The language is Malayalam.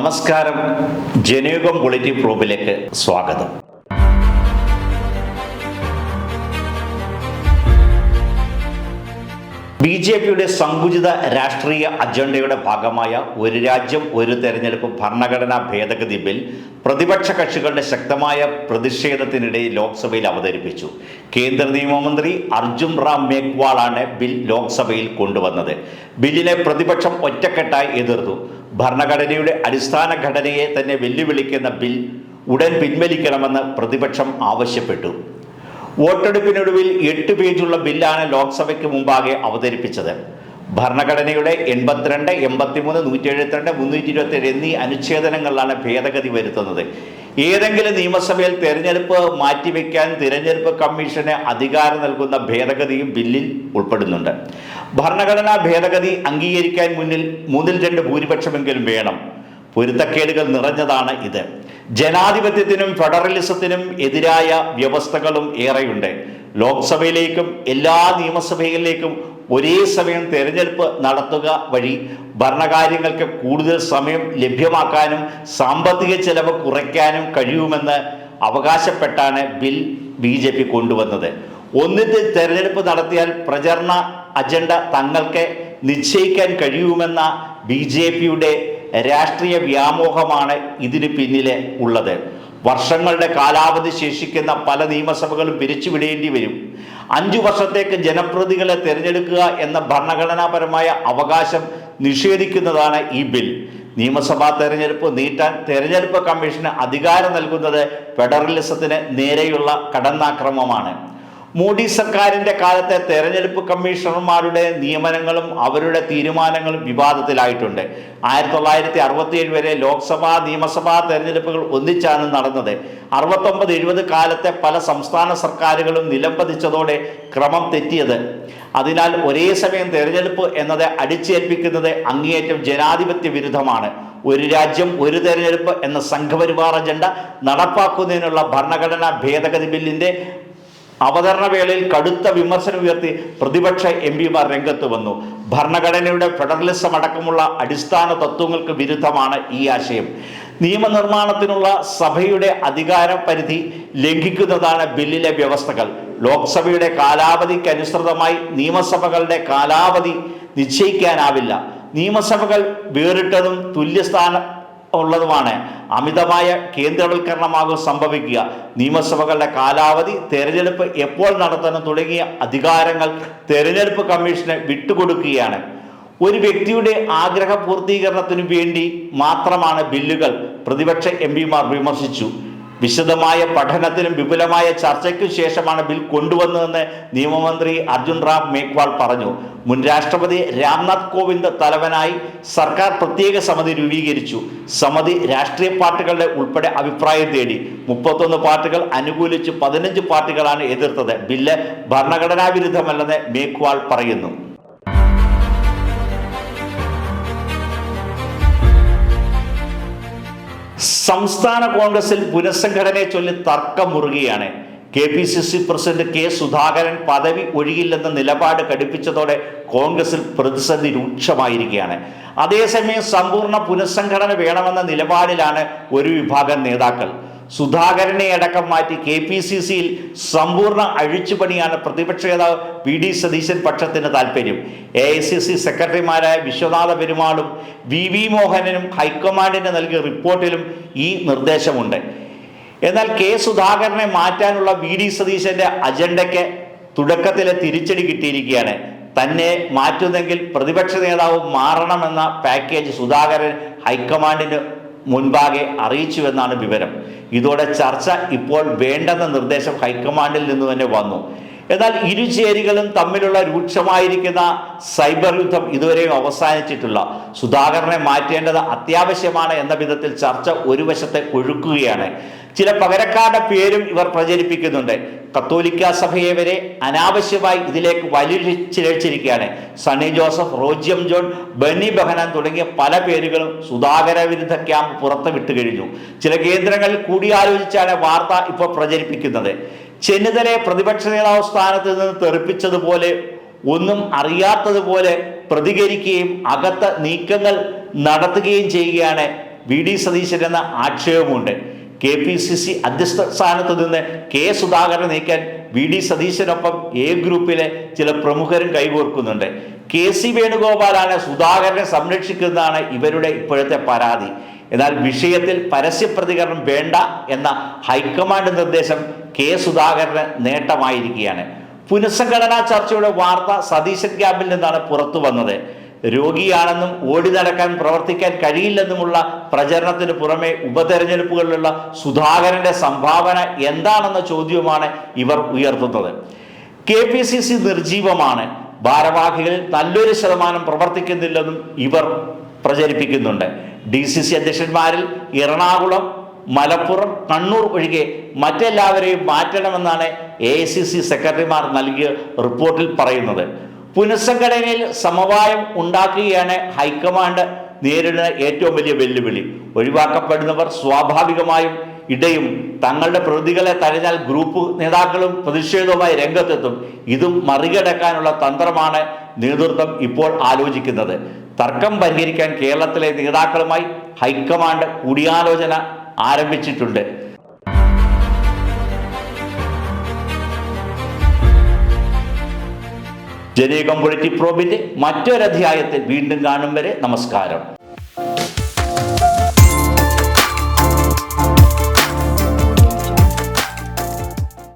നമസ്കാരം. ജനയോഗം ബുള്ളറ്റിൻ പ്രൂഫിലേക്ക് സ്വാഗതം. ബി ജെ പിയുടെ സങ്കുചിത രാഷ്ട്രീയ അജണ്ടയുടെ ഭാഗമായ ഒരു രാജ്യം ഒരു തെരഞ്ഞെടുപ്പ് ഭരണഘടനാ ഭേദഗതി ബിൽ പ്രതിപക്ഷ കക്ഷികളുടെ ശക്തമായ പ്രതിഷേധത്തിനിടെ ലോക്സഭയിൽ അവതരിപ്പിച്ചു. കേന്ദ്ര നിയമമന്ത്രി അർജുൻ റാം മേഘ്വാളാണ് ബിൽ ലോക്സഭയിൽ കൊണ്ടുവന്നത്. ബില്ലിനെ പ്രതിപക്ഷം ഒറ്റക്കെട്ടായി എതിർത്തു. ഭരണഘടനയുടെ അടിസ്ഥാന ഘടനയെ തന്നെ വെല്ലുവിളിക്കുന്ന ബിൽ ഉടൻ പിൻവലിക്കണമെന്ന് പ്രതിപക്ഷം ആവശ്യപ്പെട്ടു. വോട്ടെടുപ്പിനൊടുവിൽ എട്ട് പേജുള്ള ബില്ലാണ് ലോക്സഭയ്ക്ക് മുമ്പാകെ അവതരിപ്പിച്ചത്. ഭരണഘടനയുടെ എൺപത്തിരണ്ട് എൺപത്തിമൂന്ന് നൂറ്റി എഴുപത്തിരണ്ട് മുന്നൂറ്റി ഇരുപത്തിയേഴ് എന്നീ അനുച്ഛേദനങ്ങളിലാണ് ഭേദഗതി വരുത്തുന്നത്. ഏതെങ്കിലും നിയമസഭയിൽ തെരഞ്ഞെടുപ്പ് മാറ്റിവെക്കാൻ തിരഞ്ഞെടുപ്പ് കമ്മീഷന് അധികാരം നൽകുന്ന ഭേദഗതിയും ബില്ലിൽ ഉൾപ്പെടുന്നുണ്ട്. ഭരണഘടനാ ഭേദഗതി അംഗീകരിക്കാൻ മുന്നിൽ മൂന്നിൽ രണ്ട് ഭൂരിപക്ഷമെങ്കിലും വേണം. പൊരുത്തക്കേടുകൾ നിറഞ്ഞതാണ് ഇത്. ജനാധിപത്യത്തിനും ഫെഡറലിസത്തിനും എതിരായ വ്യവസ്ഥകളും ഏറെയുണ്ട്. ലോക്സഭയിലേക്കും എല്ലാ നിയമസഭകളിലേക്കും ഒരേ സമയം തെരഞ്ഞെടുപ്പ് നടത്തുക വഴി ഭരണകാര്യങ്ങൾക്ക് കൂടുതൽ സമയം ലഭ്യമാക്കാനും സാമ്പത്തിക ചെലവ് കുറയ്ക്കാനും കഴിയുമെന്ന് അവകാശപ്പെട്ടാണ് ബിൽ ബി ജെ പി കൊണ്ടുവന്നത്. ഒന്നിച്ച് തെരഞ്ഞെടുപ്പ് നടത്തിയാൽ പ്രചരണ അജണ്ട തങ്ങൾക്ക് നിശ്ചയിക്കാൻ കഴിയുമെന്ന ബി ജെ പിയുടെ രാഷ്ട്രീയ വ്യാമോഹമാണ് ഇതിന് പിന്നിലെ ഉള്ളത്. വർഷങ്ങളുടെ കാലാവധി ശേഷിക്കുന്ന പല നിയമസഭകളും പിരിച്ചുവിടേണ്ടി വരും. അഞ്ചു വർഷത്തേക്ക് ജനപ്രതികളെ തിരഞ്ഞെടുക്കുക എന്ന ഭരണഘടനാപരമായ അവകാശം നിഷേധിക്കുന്നതാണ് ഈ ബിൽ. നിയമസഭാ തെരഞ്ഞെടുപ്പ് നീട്ടാൻ തെരഞ്ഞെടുപ്പ് കമ്മീഷന് അധികാരം നൽകുന്നത് ഫെഡറലിസത്തിന് നേരെയുള്ള കടന്നാക്രമമാണ്. മോഡി സർക്കാരിന്റെ കാലത്തെ തെരഞ്ഞെടുപ്പ് കമ്മീഷണർമാരുടെ നിയമനങ്ങളും അവരുടെ തീരുമാനങ്ങളും വിവാദത്തിലായിട്ടുണ്ട്. ആയിരത്തി തൊള്ളായിരത്തി അറുപത്തി ഏഴ് വരെ ലോക്സഭാ നിയമസഭാ തെരഞ്ഞെടുപ്പുകൾ ഒന്നിച്ചാണ് നടന്നത്. അറുപത്തൊമ്പത് എഴുപത് കാലത്തെ പല സംസ്ഥാന സർക്കാരുകളും നിലംപതിച്ചതോടെ ക്രമം തെറ്റിയത്. അതിനാൽ ഒരേ സമയം തെരഞ്ഞെടുപ്പ് എന്നത് അടിച്ചേൽപ്പിക്കുന്നത് അങ്ങേയറ്റം ജനാധിപത്യ വിരുദ്ധമാണ്. ഒരു രാജ്യം ഒരു തെരഞ്ഞെടുപ്പ് എന്ന സംഘപരിവാർ അജണ്ട നടപ്പാക്കുന്നതിനുള്ള ഭരണഘടനാ ഭേദഗതി ബില്ലിന്റെ അവതരണ വേളയിൽ കടുത്ത വിമർശനം ഉയർത്തി പ്രതിപക്ഷ എം പിമാർ രംഗത്ത് വന്നു. ഭരണഘടനയുടെ ഫെഡറലിസം അടക്കമുള്ള അടിസ്ഥാന തത്വങ്ങൾക്ക് വിരുദ്ധമാണ് ഈ ആശയം. നിയമനിർമ്മാണത്തിനുള്ള സഭയുടെ അധികാര പരിധി ലംഘിക്കുന്നതാണ് ബില്ലിലെ വ്യവസ്ഥകൾ. ലോക്സഭയുടെ കാലാവധിക്ക് അനുസൃതമായി നിയമസഭകളുടെ കാലാവധി നിശ്ചയിക്കാനാവില്ല. നിയമസഭകൾ വേറിട്ടതും തുല്യസ്ഥാന ഉള്ളതുമാണ്. അമിതമായ കേന്ദ്രവൽക്കരണമാകും സംഭവിക്കുക. നിയമസഭകളുടെ കാലാവധി തെരഞ്ഞെടുപ്പ് എപ്പോൾ നടത്തണം തുടങ്ങിയ അധികാരങ്ങൾ തെരഞ്ഞെടുപ്പ് കമ്മീഷന് വിട്ടുകൊടുക്കുകയാണ്. ഒരു വ്യക്തിയുടെ ആഗ്രഹ പൂർത്തീകരണത്തിനു വേണ്ടി മാത്രമാണ് ബില്ലുകൾ പ്രതിപക്ഷ എം പിമാർ വിമർശിച്ചു. വിശദമായ പഠനത്തിനും വിപുലമായ ചർച്ചയ്ക്കും ശേഷമാണ് ബിൽ കൊണ്ടുവന്നതെന്ന് നിയമമന്ത്രി അർജുൻ റാം മേഘ്വാൾ പറഞ്ഞു. മുൻ രാഷ്ട്രപതി രാംനാഥ് കോവിന്ദ് തലവനായി സർക്കാർ പ്രത്യേക സമിതി രൂപീകരിച്ചു. സമിതി രാഷ്ട്രീയ പാർട്ടികളുടെ ഉൾപ്പെടെ അഭിപ്രായം തേടി. മുപ്പത്തൊന്ന് പാർട്ടികൾ അനുകൂലിച്ച് പതിനഞ്ച് പാർട്ടികളാണ് എതിർത്തത്. ബില്ല് ഭരണഘടനാ വിരുദ്ധമല്ലെന്ന് മേഘ്വാൾ പറയുന്നു. സംസ്ഥാന കോൺഗ്രസിൽ പുനഃസംഘടനയെ ചൊല്ലി തർക്കം മുറുകയാണ്. K P C C president K Sudhakaran പദവി ഒഴിയില്ലെന്ന നിലപാട് ഘടിപ്പിച്ചതോടെ കോൺഗ്രസിൽ പ്രതിസന്ധി രൂക്ഷമായിരിക്കുകയാണ്. അതേസമയം സമ്പൂർണ പുനഃസംഘടന വേണമെന്ന നിലപാടിലാണ് ഒരു വിഭാഗം നേതാക്കൾ. സുധാകരനെ അടക്കം മാറ്റി കെ പി സി സിയിൽ സമ്പൂർണ അഴിച്ചുപണിയാണ് പ്രതിപക്ഷ നേതാവ് വി ഡി സതീശൻ പക്ഷത്തിന് താല്പര്യം. എ ഐ സി സി സെക്രട്ടറിമാരായ വിശ്വനാഥ പെരുമാളും വി വി മോഹനനും ഹൈക്കമാൻഡിന് നൽകിയ റിപ്പോർട്ടിലും ഈ നിർദ്ദേശമുണ്ട്. എന്നാൽ കെ സുധാകരനെ മാറ്റാനുള്ള വി ഡി സതീശന്റെ അജണ്ടയ്ക്ക് തുടക്കത്തിലെ തിരിച്ചടി കിട്ടിയിരിക്കുകയാണ്. തന്നെ മാറ്റുന്നെങ്കിൽ പ്രതിപക്ഷ നേതാവ് മാറണമെന്ന പാക്കേജ് സുധാകരൻ ഹൈക്കമാൻഡിന് മുൻപാകെ അറിയിച്ചുവെന്നാണ് വിവരം. ഇതോടെ ചർച്ച ഇപ്പോൾ വേണ്ടെന്ന നിർദ്ദേശം ഹൈക്കമാൻഡിൽ നിന്ന് തന്നെ വന്നു. എന്നാൽ ഇരുചേരികളും തമ്മിലുള്ള രൂക്ഷമായിരിക്കുന്ന സൈബർ യുദ്ധം ഇതുവരെയും അവസാനിച്ചിട്ടില്ല. സുധാകരനെ മാറ്റേണ്ടത് അത്യാവശ്യമാണ് എന്ന വിധത്തിൽ ചർച്ച ഒരു വശത്തെ കൊഴുക്കുകയാണ് ചില പകരക്കാരുടെ പേരും ഇവർ പ്രചരിപ്പിക്കുന്നുണ്ട്. കത്തോലിക്ക സഭയെ വരെ അനാവശ്യമായി ഇതിലേക്ക് വലിച്ചിഴച്ചിരിക്കുകയാണ് സണ്ണി ജോസഫ് റോജ്യം ജോൺ ബെന്നി ബഹനൻ തുടങ്ങിയ പല പേരുകളും സുധാകര വിരുദ്ധ ക്യാമ്പ് പുറത്ത് വിട്ടു കഴിഞ്ഞു ചില കേന്ദ്രങ്ങളിൽ കൂടിയാലോചിച്ചാണ് വാർത്ത ഇപ്പോൾ പ്രചരിപ്പിക്കുന്നത്. ചെന്നിത്തലയെ പ്രതിപക്ഷ നേതാവ് സ്ഥാനത്ത് നിന്ന് തെറിപ്പിച്ചതുപോലെ ഒന്നും അറിയാത്തതുപോലെ പ്രതികരിക്കുകയും അകത്ത നീക്കങ്ങൾ നടത്തുകയും ചെയ്യുകയാണ് വി ഡി സതീശൻ എന്ന ആക്ഷേപമുണ്ട്. കെ പി സി സി അധ്യക്ഷ സ്ഥാനത്ത് നിന്ന് കെ സുധാകരൻ നീക്കാൻ വി ഡി സതീശനൊപ്പം എ ഗ്രൂപ്പിലെ ചില പ്രമുഖരും കൈകോർക്കുന്നുണ്ട്. കെ സി വേണുഗോപാലാണ് സുധാകരനെ സംരക്ഷിക്കുന്നതാണ് ഇവരുടെ ഇപ്പോഴത്തെ പരാതി. എന്നാൽ വിഷയത്തിൽ പരസ്യ പ്രതികരണം വേണ്ട എന്ന ഹൈക്കമാൻഡ് നിർദ്ദേശം കെ സുധാകരന് നേട്ടമായിരിക്കുകയാണ്. പുനഃസംഘടനാ ചർച്ചയുടെ വാർത്ത സതീശൻ ക്യാമ്പിൽ നിന്നാണ് പുറത്തു വന്നത്. രോഗിയാണെന്നും ഓടി നടക്കാൻ പ്രവർത്തിക്കാൻ കഴിയില്ലെന്നുമുള്ള പ്രചരണത്തിന് പുറമെ ഉപതെരഞ്ഞെടുപ്പുകളിലുള്ള സുധാകരന്റെ സംഭാവന എന്താണെന്ന ചോദ്യവുമാണ് ഇവർ ഉയർത്തുന്നത്. കെ പി സി സി നിർജീവമാണ്. ഭാരവാഹികളിൽ നല്ലൊരു ശതമാനം പ്രവർത്തിക്കുന്നില്ലെന്നും ഇവർ പ്രചരിപ്പിക്കുന്നുണ്ട്. ഡി സി സി അധ്യക്ഷന്മാരിൽ എറണാകുളം മലപ്പുറം കണ്ണൂർ ഒഴികെ മറ്റെല്ലാവരെയും മാറ്റണമെന്നാണ് എ സി സി സെക്രട്ടറിമാർ നൽകിയ റിപ്പോർട്ടിൽ പറയുന്നത്. പുനഃസംഘടനയിൽ സമവായം ഉണ്ടാക്കുകയാണ് ഹൈക്കമാൻഡ് നേരിടുന്ന ഏറ്റവും വലിയ വെല്ലുവിളി. ഒഴിവാക്കപ്പെടുന്നവർ സ്വാഭാവികമായും ഇടയും. തങ്ങളുടെ പ്രതികളെ തഴഞ്ഞാൽ ഗ്രൂപ്പ് നേതാക്കളും പ്രതിഷേധവുമായി രംഗത്തെത്തും. ഇതും മറികടക്കാനുള്ള തന്ത്രമാണ് നേതൃത്വം ഇപ്പോൾ ആലോചിക്കുന്നത്. തർക്കം പരിഹരിക്കാൻ കേരളത്തിലെ നേതാക്കളുമായി ഹൈക്കമാൻഡ് കൂടിയാലോചന ആരംഭിച്ചിട്ടുണ്ട്. ജനീകം പൊളിറ്റി പ്രോബിന്റെ മറ്റൊരധ്യായത്തിൽ വീണ്ടും കാണും വരെ നമസ്കാരം.